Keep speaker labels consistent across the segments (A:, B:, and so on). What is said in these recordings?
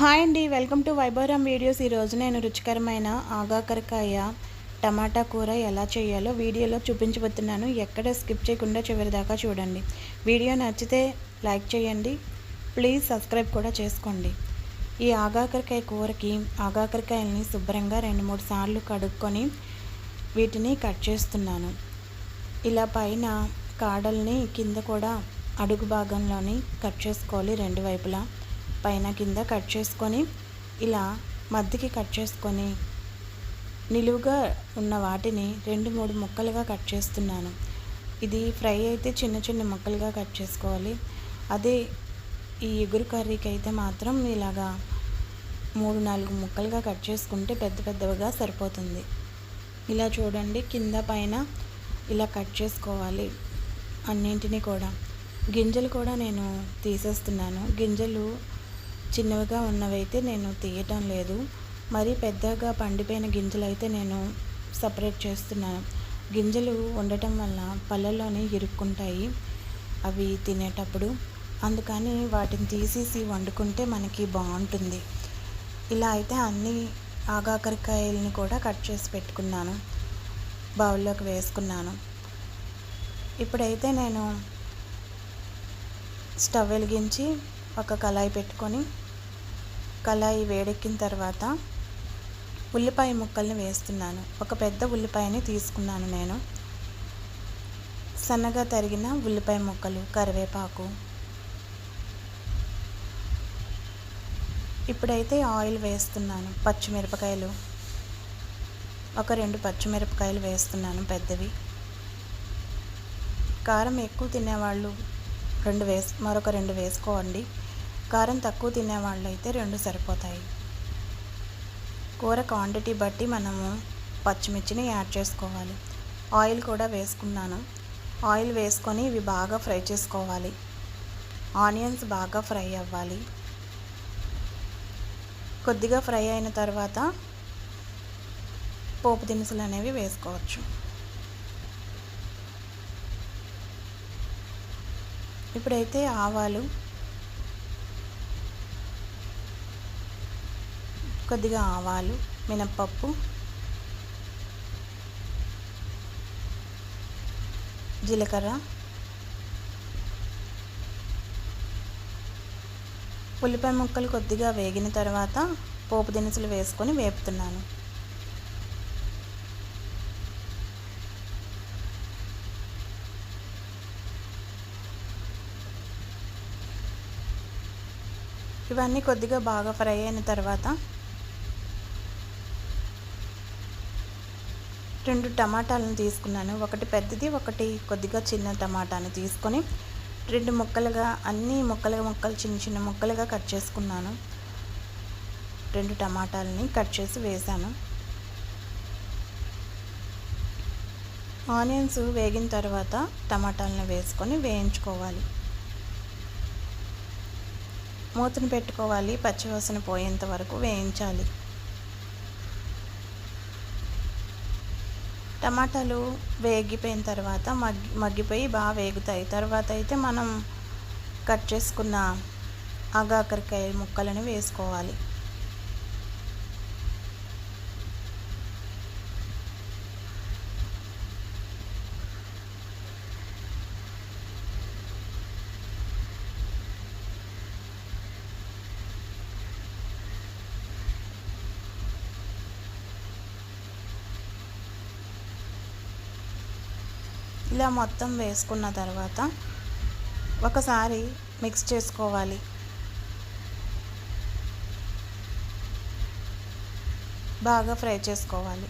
A: Hi అండి welcome to వైభవరామ్ videos. ఈరోజు నేను రుచికరమైన ఆగాకరకాయ టమాటా కూర ఎలా చేయాలో వీడియోలో చూపించబోతున్నాను. ఎక్కడ స్కిప్ చేయకుండా చివరిదాకా చూడండి. వీడియో నచ్చితే లైక్ చేయండి ప్లీజ్ సబ్స్క్రైబ్ కూడా చేసుకోండి. ఈ ఆగాకరకాయ కూరకి ఆగాకరకాయల్ని శుభ్రంగా రెండు మూడు సార్లు కడుక్కొని వీటిని కట్ చేస్తున్నాను. ఇలా పైన కాడల్ని కింద కూడా అడుగు భాగంలోని కట్ చేసుకోవాలి రెండు వైపులా. పైన కింద కట్ చేసుకొని ఇలా మధ్యకి కట్ చేసుకొని నిలువుగా ఉన్న వాటిని రెండు మూడు ముక్కలుగా కట్ చేస్తున్నాను. ఇది ఫ్రై అయితే చిన్న చిన్న ముక్కలుగా కట్ చేసుకోవాలి. అదే ఈ ఎగురు కర్రీకి అయితే మాత్రం ఇలాగా మూడు నాలుగు ముక్కలుగా కట్ చేసుకుంటే పెద్ద పెద్దవిగా సరిపోతుంది. ఇలా చూడండి కింద పైన ఇలా కట్ చేసుకోవాలి అన్నింటినీ కూడా. గింజలు కూడా నేను తీసేస్తున్నాను. గింజలు చిన్నవిగా ఉన్నవైతే నేను తీయటం లేదు. మరి పెద్దగా పండిపోయిన గింజలు అయితే నేను సపరేట్ చేస్తున్నాను. గింజలు ఉండటం వల్ల పళ్ళలోనే ఇరుక్కుంటాయి అవి తినేటప్పుడు. అందుకని వాటిని తీసేసి వండుకుంటే మనకి బాగుంటుంది. ఇలా అయితే అన్ని ఆగాకరకాయలని కూడా కట్ చేసి పెట్టుకున్నాను. బౌల్లోకి వేసుకున్నాను. ఇప్పుడైతే నేను స్టవ్ వెలిగించి ఒక కళాయి పెట్టుకొని కళాయి వేడెక్కిన తర్వాత ఉల్లిపాయ ముక్కల్ని వేస్తున్నాను. ఒక పెద్ద ఉల్లిపాయని తీసుకున్నాను నేను. సన్నగా తరిగిన ఉల్లిపాయ ముక్కలు కరివేపాకు. ఇప్పుడైతే ఆయిల్ వేస్తున్నాను పచ్చిమిరపకాయలు. ఒక రెండు పచ్చిమిరపకాయలు వేస్తున్నాను పెద్దవి. కారం ఎక్కువ తినేవాళ్ళు రెండు వేసు మరొక రెండు వేసుకోండి. కారం తక్కువ తినేవాళ్ళు అయితే రెండు సరిపోతాయి. కూర క్వాంటిటీ బట్టి మనము పచ్చిమిర్చిని యాడ్ చేసుకోవాలి. ఆయిల్ కూడా వేసుకున్నాను. ఆయిల్ వేసుకొని ఇవి బాగా ఫ్రై చేసుకోవాలి. ఆనియన్స్ బాగా ఫ్రై అవ్వాలి. కొద్దిగా ఫ్రై అయిన తర్వాత పోపు దినుసులు అనేవి వేసుకోవచ్చు. ఇప్పుడైతే ఆవాలు కొద్దిగా ఆవాలు మినప్పప్పు జీలకర్ర ఉల్లిపాయ ముక్కలు కొద్దిగా వేగిన తర్వాత పోపు దినుసులు వేసుకొని వేపుతున్నాను. ఇవన్నీ కొద్దిగా బాగా ఫ్రై అయిన తర్వాత రెండు టమాటాలను తీసుకున్నాను. ఒకటి పెద్దది ఒకటి కొద్దిగా చిన్న టమాటాను తీసుకొని రెండు ముక్కలుగా అన్ని ముక్కలుగా ముక్కలు చిన్న చిన్న ముక్కలుగా కట్ చేసుకున్నాను. రెండు టమాటాలని కట్ చేసి వేసాను. ఆనియన్స్ వేగిన తర్వాత టమాటాలను వేసుకొని వేయించుకోవాలి. మూతను పెట్టుకోవాలి పచ్చివాసన పోయేంత వరకు వేయించాలి. టమాటాలు వేగిపోయిన తర్వాత మగ్గి మగ్గిపోయి బాగా వేగుతాయి. తర్వాత అయితే మనం కట్ చేసుకున్న ఆగాకరకాయ ముక్కలను వేసుకోవాలి. ఇలా మొత్తం వేసుకున్న తర్వాత ఒకసారి మిక్స్ చేసుకోవాలి. బాగా ఫ్రై చేసుకోవాలి.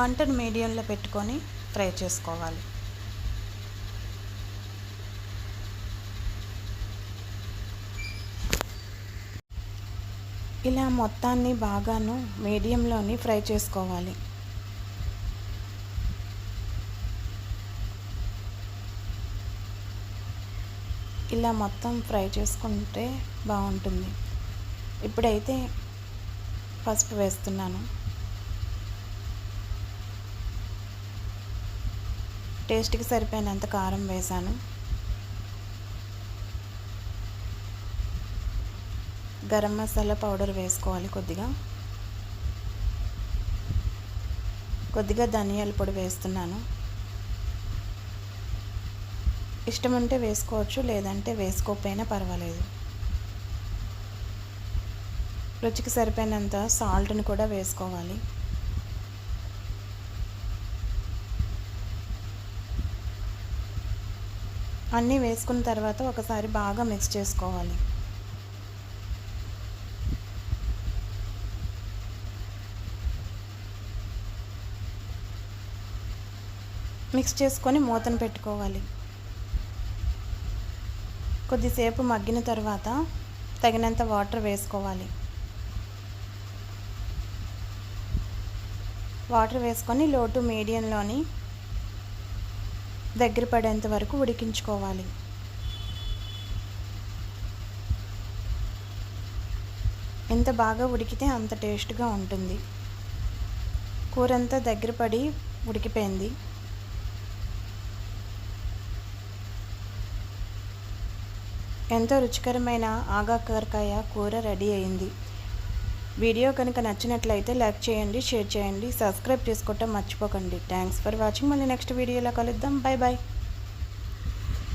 A: మంటను మీడియంలో పెట్టుకొని ఫ్రై చేసుకోవాలి. ఇలా మొత్తాన్ని బాగాను మీడియంలోని ఫ్రై చేసుకోవాలి. ఇలా మొత్తం ఫ్రై చేసుకుంటే బాగుంటుంది. ఇప్పుడైతే పసుపు వేస్తున్నాను. టేస్ట్కి సరిపోయినంత కారం వేసాను. గరం మసాలా పౌడర్ వేసుకోవాలి కొద్దిగా. కొద్దిగా ధనియాల పొడి వేస్తున్నాను. ఇష్టం ఉంటే వేసుకోవచ్చు లేదంటే వేసుకోకపోయినా పర్వాలేదు. రుచికి సరిపోయినంత సాల్ట్ని కూడా వేసుకోవాలి. అన్నీ వేసుకున్న తర్వాత ఒకసారి బాగా మిక్స్ చేసుకోవాలి. మిక్స్ చేసుకొని మూతను పెట్టుకోవాలి. కొద్దిసేపు మగ్గిన తర్వాత తగినంత వాటర్ వేసుకోవాలి. వాటర్ వేసుకొని లో టు మీడియంలోని దగ్గర పడేంత వరకు ఉడికించుకోవాలి. ఎంత బాగా ఉడికితే అంత టేస్ట్గా ఉంటుంది. కూర అంతా దగ్గర పడి ఉడికిపోయింది. ఎంతో రుచికరమైన ఆగాకరకాయ కూర రెడీ అయింది. వీడియో కనుక నచ్చినట్లయితే లైక్ చేయండి షేర్ చేయండి సబ్స్క్రైబ్ చేసుకోవటం మర్చిపోకండి. Thanks for watching. మళ్ళీ నెక్స్ట్ వీడియోలో కలుద్దాం. Bye bye